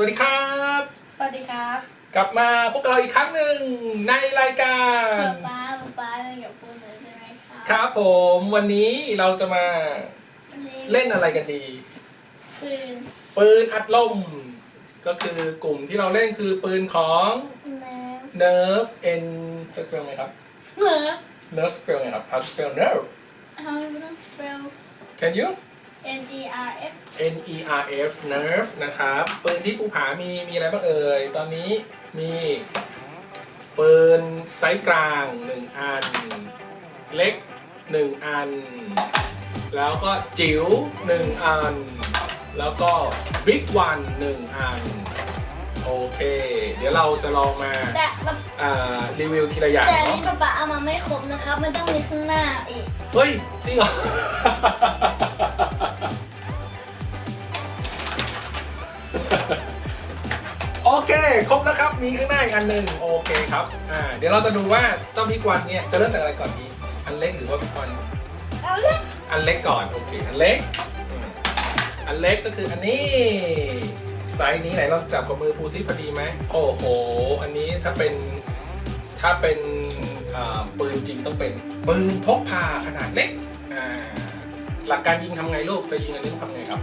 วัสดีครับ สวัสดีครับ กลับมาพบกับเราอีกครั้งหนึ่งในรายการป๊าป้าป๊าป้าเล่นกับพูดเลยใช่ไหมครับครับผมวันนี้เราจะมาวันนี้เล่นอะไรกันดีปืนปืนอัดลม ก็คือกลุ่มที่เราเล่นคือปืนของแนว Nerf N จะเปลไงครับเหรอ Nerf spell ไงครับ How to spell Nerf How do you spell Can you N E R F N E R F Nerf นะครับปืนที่ภูผามีมีอะไรบ้างเอ่ย ตอนนี้มีปืนไซส์กลาง 1 อัน เล็ก 1 อัน แล้วก็จิ๋ว 1 อัน แล้วก็บิ๊กวัน1อัน โอเค เดี๋ยวเราจะลองมาแต่ป๊าอ่ารีวิวทีละอย่างแต่อันเนาะนี้ป๊าป๊าเอามาไม่ครบนะครับ มันต้องมีข้างหน้าอีก เฮ้ย จริงเหรอ เค ครบแล้วครับ มีข้างหน้าอีกอันหนึ่งโอเคครับ อ่า เดี๋ยวเราจะดูว่าเจ้าบิ๊กวันเนี่ยจะเริ่มจากอะไรก่อนดี อันเล็กหรือว่าบิ๊กวัน เอาเลยอันเล็กก่อน โอเค อันเล็กอืมอันเล็กก็คืออันนี้ ไซส์นี้ไหนลองจับกับมือภูซิพอดีไหม โอ้โห อันนี้ถ้าเป็นถ้าเป็นอ่าปืนจริงต้องเป็นปืนพกพาขนาดเล็ก อ่า หลักการยิงทำไงลูก จะยิงอันนี้ต้องทำไงครับ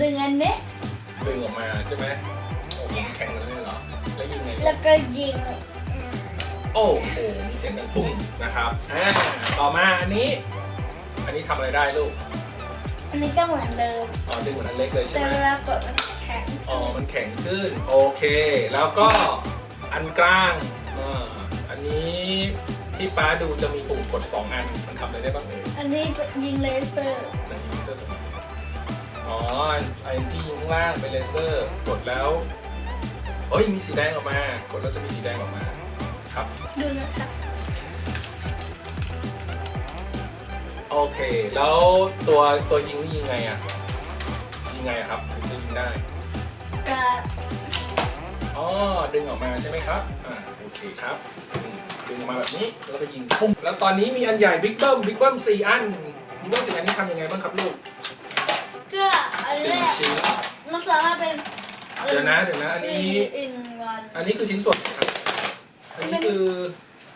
ดึงอันนี้ดึงออกมาใช่ไหม โอ้โหแข็งเลยเหรอ แล้วยิงไง แล้วก็ยิงอืมโอ้โห มีเสียงดังปุ้งนะครับ อ่า ต่อมาอันนี้ อันนี้ทำอะไรได้ลูก อันนี้ก็เหมือนเดิมอ๋อดึงเหมือนอันเล็กเลยใช่แต่ไหม เวลากดมันแข็งอ๋อ มันแข็งขึ้น โอเค แล้วก็อันกลางอ่าอันนี้ที่ป้าดูจะมีปุ่มกด 2 อัน มันทำอะไรได้บ้างเอ่ยอันนี้ยิงเลเซอร์ในเลเซอร์ตรงไหนอ๋อไอ้ที่ยิงข้างล่างเป็นเลเซอร์ กดแล้ว เอ้ย มีสีแดงออกมากดแล้วจะมีสีแดงออกมา ครับ ดูนะครับโอเค แล้วตัวตัวยิงนี่ยิงไงอะยิงไงอะครับถึงจะยิงได้ก็อ๋อ ดึงออกมาใช่ไหมครับ อ่า โอเคครับอืมดึงออกมาแบบนี้ แล้วก็ยิงปุ้มแล้วตอนนี้มีอันใหญ่บิ๊กเบิ้มบิ๊กเบิ้มสี่อันบิ๊กเบิ้มสี่อันนี้ทำยังไงบ้างครับลูกก็อันแรสี่กชิ้น มันสามารถเป็น เดี๋ยวนะเดี๋ยวนะอันนี้3 in 1อันนี้คือชิ้นส่วนไหนครับ อันนี้คือ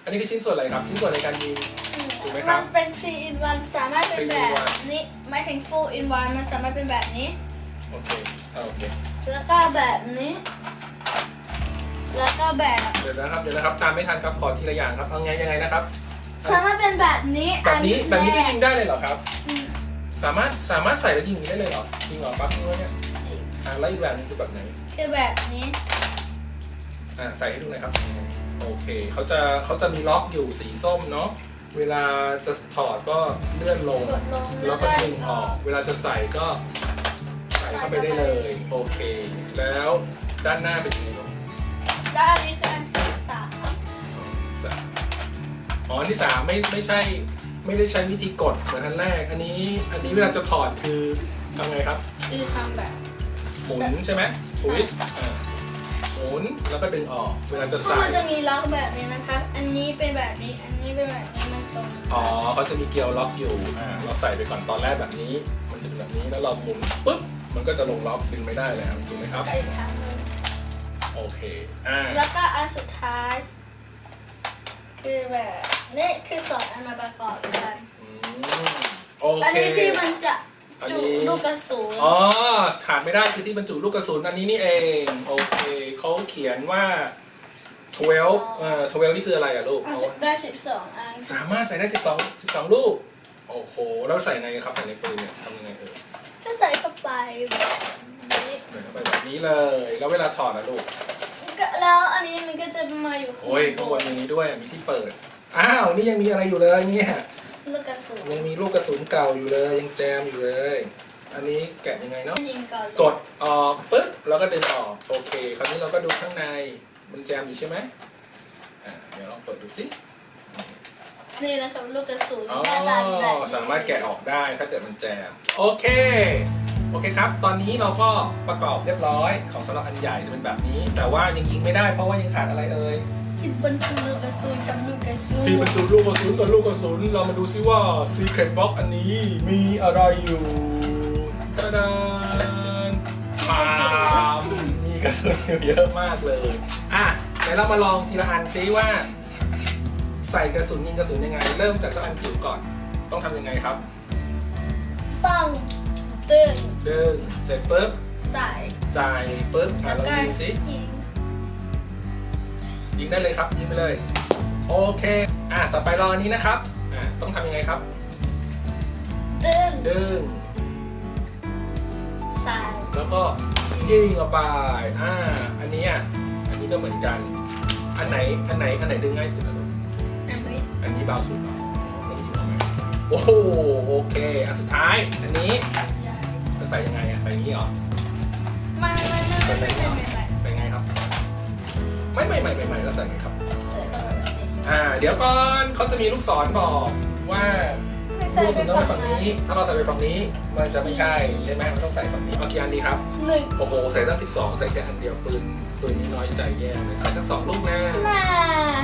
อันนี้คือชิ้นส่วนอะไรครับ ชิ้นส่วนในการยิง ถูกไหมครัมับนเป็น3 in 1สามารถเป็น3 in แบบ1นี้หมายถึง full in 1มันสามารถเป็นแบบนี้ โอเคอ่าโอเค แล้วก็แบบนี้ แล้วก็แบบ เดี๋ยวนะครับ เดี๋ยวนะครับ ตามไม่ทันครับ ขอทีละอย่างครับ เอาไงยังไงนะครับ สามารถเป็นแบบนี้แบบนี้อัแบบนี้ก็รยิงได้เลยเหรอครับ อืม สามารถ สามารถใส่แล้วยิงอย่างนี้ได้เลยเหรอ จริงเหรอปั๊บเมื่อเนี่ย อ่าแล้วอีกแบบนึงคือแบบไหน คือแบบนี้อ่าใส่ให้ดูหน่อยครับ โอเคเขาจะเขาจะมีล็อกอยู่สีส้มเนาะเวลาจะถอดก็เลื่อนลงกดลงแล้วก็ดึงออก เวลาจะใส่ก็ใส่เข้าไปได้เลย โอเค แล้วด้านหน้าเป็นยังไงลูกแล้วอันนี้คืออันที่สามสามอ๋ออันที่สามไม่ไม่ใช่ไม่ได้ใช้วิธีกดเหมือนอันแรก อันนี้อันนี้เวลาจะถอดคือทำไงครับ คือทำแบบ หมุนใช่ไหมทวิสต์อ่าหมุนแล้วก็ดึงออกเวลาจะเพราะใส่มันจะมีล็อกแบบนี้นะคะ อันนี้เป็นแบบนี้ อันนี้เป็นแบบนี้มันตรงอ๋อเขาจะมีเกลียวล็อกอยู่อ่าเราใส่ไปก่อนตอนแรกแบบนี้ มันจะเป็นแบบนี้แล้วเราหมุนปุ๊บมันก็จะลงล็อกดึงไม่ได้แล้วถูกไหมครับก็อีกครั้งหนึ่งโอเคอ่าแล้วก็อันสุดท้าย คือแบบนี่คือสองอันมาประกอบกันอืมโออันเค นี้ที่มันจะ อันจุนี้ลูกกระสุนอ๋อขาดไม่ได้คือที่บรรจุลูกกระสุนอันนี้นี่เองโอเคเขาเขียนว่า 12เอ่อ12 นี่คืออะไรอะลูกอันเอาสุดได้สิบสองอันสามารถใส่ได้ 12 12 ลูก โอ้โหแล้วใส่ไงครับใส่ในปืนเนี่ยทำยังไงเอ่ยก็ใส่เข้าไปแบบนี้ใส่เข้าไปแบบนี้เลย แล้วเวลาถอดนะลูก ก็แล้วอันนี้มันก็จะมาอยู่ข้างโอ้ยข้างบนอย่างนี้ด้วยมีที่เปิด อ้าว นี่ยังมีอะไรอยู่เลยเนี่ย ลูกกระสุนยังมีลูกกระสุนเก่าอยู่เลยยังแจมอยู่เลย อันนี้แกะยังไงเนาะยิงก่อนกดออกปุ๊บแล้วก็ดึงออกโอเค คราวนี้เราก็ดูข้างในมันแจมอยู่ใช่ไหมอะเดี๋ยวลองเปิดดูสินี่นะครับลูกกระสุนอ๋อหน้าตาเป็นแบบนี้สามารถแกะออกได้ถ้าเกิดมันแจมโอเคโอเคครับ ตอนนี้เราก็ประกอบเรียบร้อยของสำหรับอันใหญ่จะเป็นแบบนี้ แต่ว่ายังยิงไม่ได้เพราะว่ายังขาดอะไรเอ่ย ที่บรรจุลูกกระสุนกับลูกกระสุนที่บรรจุลูกกระสุนกับลูกกระสุนเรามาดูซิว่า Secret Box อันนี้มีอะไรอยู่ตะดานปามกระสุนอยู่เยอะมากเลย อะไหนเรามาลองทีละอันซิว่า ใส่กระสุนยิงกระสุนยังไง เริ่มจากเจ้าอันจิ๋วก่อน ต้องทำยังไงครับต้องดึงดึงเสร็จปุ๊บใส่ใส่ปุ๊บอะแล้วลองก็ ยิงสิยิงยิงได้เลยครับยิงไปเลย โอเค อะต่อไปรออันนี้นะครับ อะต้องทำยังไงครับดึงดึงใส่แล้วก็ยิงออกไป อ่า อันนี้อะ อันนี้ก็เหมือนกัน อันไหน อันไหน อันไหนดึงง่ายสุดอะลูกอันนี้อันนี้เบาสุดเหรอลองยิงเอาไหมโอ้โห โอเค อันสุดท้าย อันนี้ใหญ่จะใส่ยังไงอะ ใส่อย่างนี้เหรอ ไม่ไม่ไม่ไม่ไม่ไม่ไม่ ไม่ไม่ไม่ไม่ไม่แล้วใส่ไงครับใส่เข้าไปแบบนี้อ่าเดี๋ยวก่อนเขาจะมีลูกศรบอกว่าไม่ใส่ลูกศไปรต้องไปฝั่ฝั่งงนี้นี้ ถ้าเราใส่ไปฝั่งนี้มันจะไม่ใช่ใช่ไหมมันต้องใส่ฝั่งนี้เอากี่อันดีครับหนึ่งโอ้โหใส่ตั้ง12ใส่แค่อันเดียวปืนปืนนี้น้อยใจแย่เลยใส่สักสองลูกนะน่า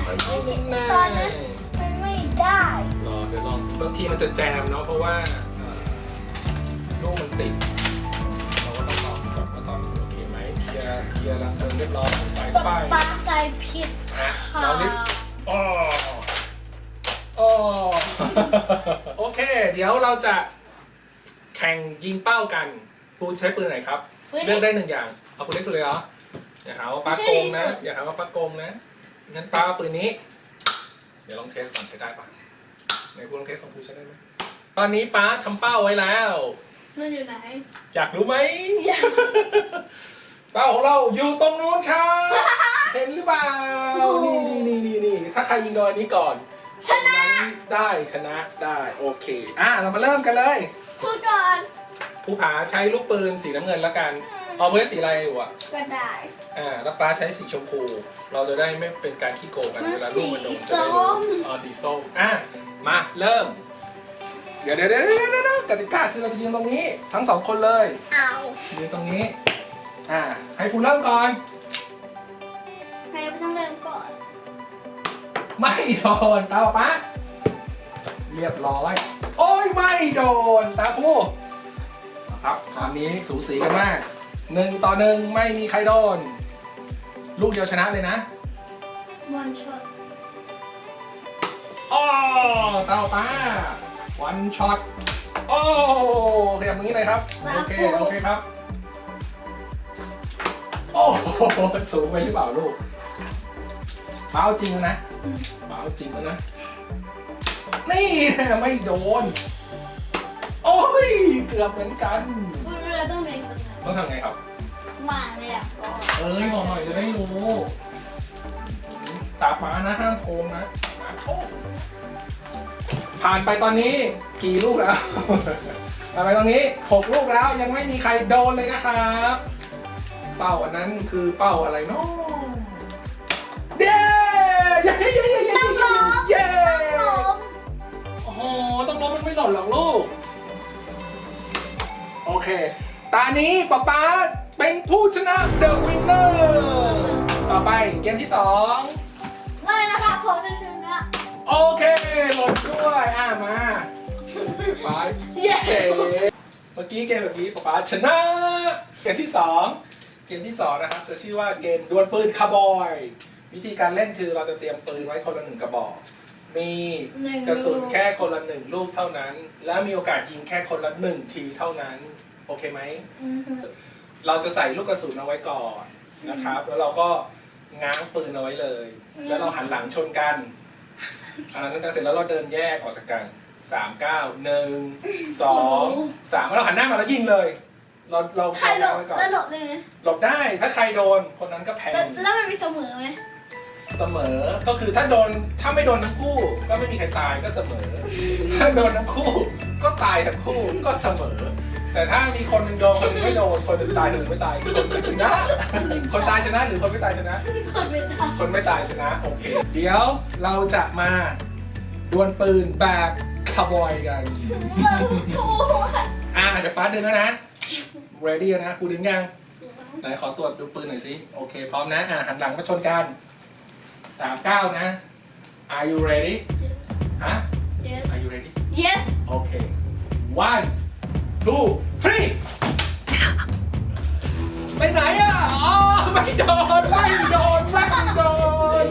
ใส่สักลูกนะตอนนั้นมันไม่ได้รอเดี๋ยวลองสิบางทีมันจะแจมเนาะเพราะว่าเอ่อลูกมันติด ไหมเคลียร์เคลียร์รังเพลิงเรียบร้อยใส่ป๊าป้ายป๊าใส่ผิดอะค่ะเราลิฟอ๋ออ๋อโอเค เดี๋ยวเราจะแข่งยิงเป้ากัน ปูใช้ปืนไหนครับ เลือกได้หนึ่งอย่าง เอาปืนเล็กสุดเลยเหรอ อย่าหาว่าป้าโกงนะ อย่าหาว่าป้าโกงนะ งั้นป้าเอาปืนนี้ เดี๋ยวลองเทสก่อนใช้ได้ปะไหนพูดลองเทสของพูใช้ได้ไหมตอนนี้ป้าทำเป้าไว้แล้ว มันอยู่ไหน อยากรู้ไหมอยาก เป้าของเราอยู่ตรงนู้นครับ เห็นหรือเปล่า นี่นี่นี่นี่นี่ถ้าใครยิงโดนอันนี้ก่อนชนะ ได้ชนะได้โอเค อะเรามาเริ่มกันเลยพูดก่อนภูผาใช้ลูกปืนสีน้ำเงินแล้วกันเอาเบอร์สีอะไรอยู่อะก็ได้อ่าแล้วป้าใช้สีชมพู เราจะได้ไม่เป็นการขี้โกงกันมันเวลาลูกมันโดนสีจะได้ส้รู้มอ๋อสีส้มอะมาเริ่มเดี๋ยวเดี๋ยวเดี๋ยวเดี๋ยวเดี๋ยวกติกาคือเราจะยืนตรงนี้ ทั้งสองคนเลยเอายืนตรงนี้ อ่าให้คุณเริ่มก่อน ใครไม่ต้องเดินก่อนไม่โดนตาป้าเรียบร้อย โอ้ยไม่โดนตาพูครับตอนนี้สูสีกันมากหนึ่งต่อหนึ่งไม่มีใครโดน ลูกเดียวชนะเลยนะบอลช็อตอ๋อตาป้าวันช็อตโอ้ขยับตรงนี้เลยครับ โอเค โอเคครับ โอ้โหสูงไปหรือเปล่าลูกเบาจริงแล้วนะเบาจริงแล้วนะ นี่นะไม่โดน โอ้ย เกือบเหมือนกันพูดเรือต้องเป็นคนไหนต้องทำไงครับ มาเนี่ยก่อนเอ้ยบอกหน่อยจะได้รู้ตาป้านะห้ามโกงนะโอ้ผ่านไปตอนนี้กี่ลูกแล้ว ผ่านไปตอนนี้หกลูกแล้วยังไม่มีใครโดนเลยนะครับ เป้าอันนั้นคือเป้าอะไรเนาะเย้เย้เย้เย้เย้ต้องล้มเย้ต้องล้มโอ้โหต้องล้มมันไม่หล่นหรอกลูก โอเค ตานี้ป๊าป๊าเป็นผู้ชนะ The Winner ต่อไปเกมที่สองไม่นะคะผมจะชนะโอเคหล่นด้วยอะมาไปเย้เจ๋เมื่อกี้เกมเมื่อกี้ป๊าป๊าชนะเกมที่สอง เกมที่สองนะครับจะชื่อว่าเกมดวลปืนคาร์บอย วิธีการเล่นคือเราจะเตรียมปืนไว้คนละหนึ่งกระบอก มีหนึ่งกระสุนลูกแค่คนละหนึ่งลูกเท่านั้น และมีโอกาสยิงแค่คนละหนึ่งทีเท่านั้น โอเคไหม อือฮึเราจะใส่ลูกกระสุนเอาไว้ก่อนนะครับ แล้วเราก็ง้างปืนเอาไว้เลย แล้วเราหันหลังชนกันหันหลังชนกันเสร็จแล้วเราเดินแยกออกจากกันสามเก้าหนึ่งสองสามแล้วเราหันหน้ามาแล้วยิงเลย เราเราใครหลง้างบไว้ก่อนแล้วหลบเลยไหมหลบได้ถ้าใครโดนคนนั้นก็แพ้แล้วแล้วมันมีเสมอไหมเสมอ ก็คือถ้าโดนถ้าไม่โดนทั้งคู่ ก็ไม่มีใครตายก็เสมอ ถ้าโดนทั้งคู่ ก็ตายทั้งคู่ก็เสมอ แต่ถ้ามีคนหนึงโดนคนหนึงไม่โดนคนหนึงตายคนหนึงไม่ตายคนก็ชนะ คนตายชนะหรือคนไม่ตายชนะ คนไม่ได้คนไม่ตายชนะโอเค เดี๋ยวเราจะมาดวลปืนแบบคาร์บอยกันโอ้ยอะเดี๋ยวป้าดึงแล้วนะ ready แล้วนะครูดึงยังไหนขอตรวจดูปืนหน่อยสิโอเค พร้อมนะอะหันหลังมาชนกันสามเก้านะ Are you ready ฮะ yes Are you ready yes โอเค one two three ไปไหนอะอ๋อไม่โดนไม่โดนไม่โดน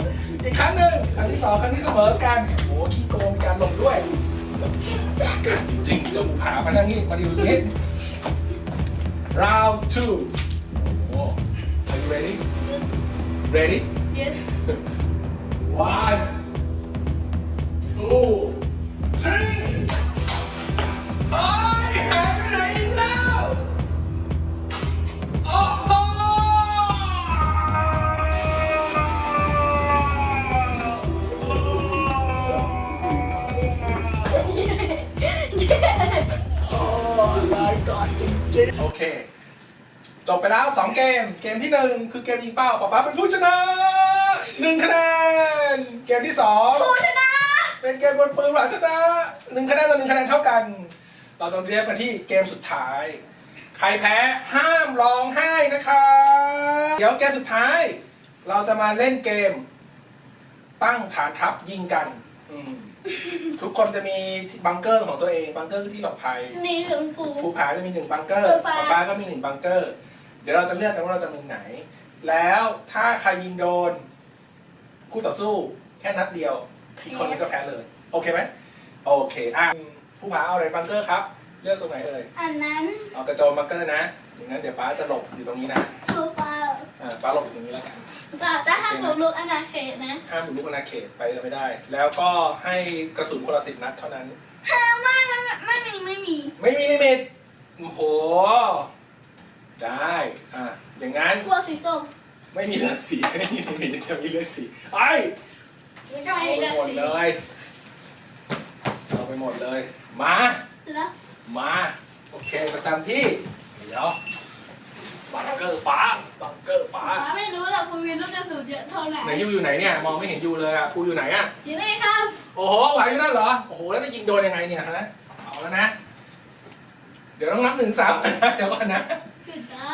อีกครั้งหนึ่งครั้งที่สองครั้งที่เสมอกันโอ้ขี้โกงมีการหลงด้วยจริงๆเจ้าหมูผามานั่งนี่มาดูตรงนี้ Round two. Are you ready? Yes. Ready? Yes. One, two, three. Oh! ลายก่อนจริงๆโอเค จบไปแล้ว 2 เกม เกมที่ 1 คือเกมยิงเป้าป๊าป๊าเป็นผู้ชนะ1คะแนน เกมที่ 2 ผู้ชนะ เป็นเกมบนปืนหลาชนะหนึ่งคะแนนต่อหนึ่งคะแนนเท่ากัน เราจะเรียกกันที่เกมสุดท้าย ใครแพ้ห้ามร้องไห้นะคะ เดี๋ยวเกมสุดท้าย เราจะมาเล่นเกม ตั้งฐานทัพยิงกันอืม ทุกคนจะมีบังเกอร์ของตัวเองบังเกอร์คือที่หลบภัยนี่ถึงปู ภูผาจะมีหนึ่งบังเกอร์เซอร์ไพรส์ป๊าป๊าก็มีหนึ่งบังเกอร์ เดี๋ยวเราจะเลือกกันว่าเราจะมุมไหน แล้วถ้าใครยิงโดน คู่ต่อสู้แค่นัดเดียวอีกคนนึงก็แพ้เลย โอเคไหมโอเคอะผู้ผาเอาไหนบังเกอร์ครับ เลือกตรงไหนเอ่ยอันนั้นเอากระโจมบังเกอร์นะอย่างนั้นเดี๋ยวป้าจะหลบอยู่ตรงนี้นะซูเป อร์อ่าป้าหลบอยู่ตรงนี้แล้วกันแต่แต่ถ้าผมลูกอนาเขตนะห้ามบุกรุกอาณาเขตไปจะไม่ได้ แล้วก็ให้กระสุนคนละสิบนัดเท่านั้นห้าไม่ไม่ไม่ไม่มีไม่มี ไม่มีลิมิตโอ้โห ได้อะอย่างงั้นตัวสีส้มไม่มีเลือดสีไม่มีลิมิตจะมีเลือดสีไอ้มันจะเอาไม่มีไปเลือดหมดสีเลยเอาไปหมดเลย มาแล้วมา โอเคประจำที่เดี๋ยว บังเกอร์ป้าบังเกอร์ป้าป้าไม่รู้หรอกคุณมีลูกกระสุนเยอะเท่าไหร่ไหนยูอยู่ไหนเนี่ยมองไม่เห็นยูเลยอะภูอยู่ไหนอะอยู่นี่ครับโอ้โหไหวอยู่นั่นเหรอโอ้โหแล้วจะยิงโดนยังไงเนี่ยฮะเอาแล้วนะ เดี๋ยวต้องนับหนึ่งสามก่อนนะเดี๋ยวก่อนนะขึ้นได้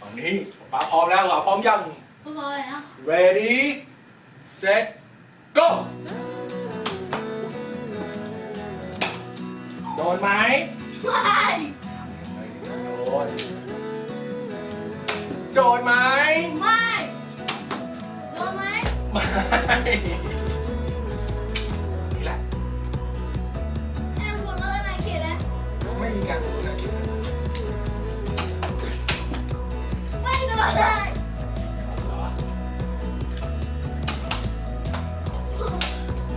ตอนนี้ป้าพร้อมแล้วเหรอพร้อมยังพอแล้ว ready set go โดนไหมไม่โดน โดนไหมไม่โดนไหมไม่นี่แหละแอมหมดเลยนะเขตนะไม่มีการรู้นะคิดไม่โดนเลยเหรอ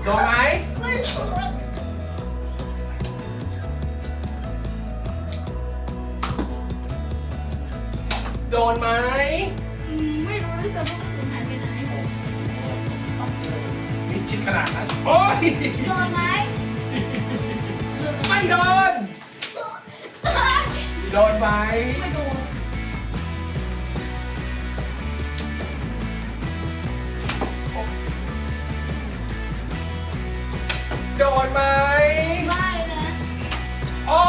โดนไหม ไม่โดน โดนไหมอืมไม่รู้ด้วยซ้ำว่ากระสุนหายไปไหนมิดชิดขนาดนั้น โอ้ย โดนไหมไม่โดน โดนไหมไม่โดนโดนไหมไม่นะ โอ้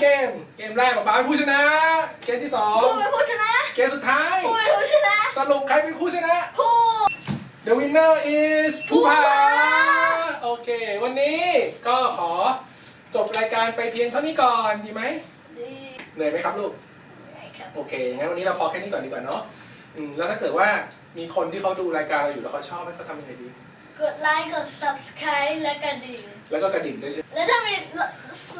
เกม เกมแรกป๊าป๊าเป็นผู้ชนะ เกมที่ผู้เป็นผู้ชนะ2เกมสุดท้าย ผู้เป็นผู้ชนะสรุปใครเป็นผู้ชนะ ผู้ The winner is ผู้ผาผู้ผาโอเค วันนี้ก็ขอจบรายการไปเพียงเท่านี้ก่อนดีไหมดีเหนื่อยไหมครับลูกครับ โอเค งั้นวันนี้เราพอแค่นี้ก่อนดีกว่าเนาะอืมแล้วถ้าเกิดว่ามีคนที่เขาดูรายการเราอยู่แล้วเขาชอบให้เขาทำยังไงดี กดไลค์กด subscribe และกระดิ่ง แล้วก็กระดิ่งด้วยใช่ไหมและถ้ามี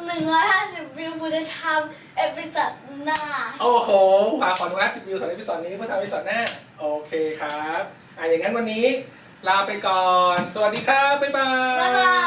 หนึ่งร้อยห้าสิบวิวกูจะทำเอพิ o d ดหน้า โอ้โหหาขอดูแลสิบวิวสำหรับพิซอนนี้เพื่อทำพิซอนหน้า โอเคครับ อะอย่างนั้นวันนี้ลาไปก่อน สวัสดีครับ บ๊ายบาย บ๊ายบาย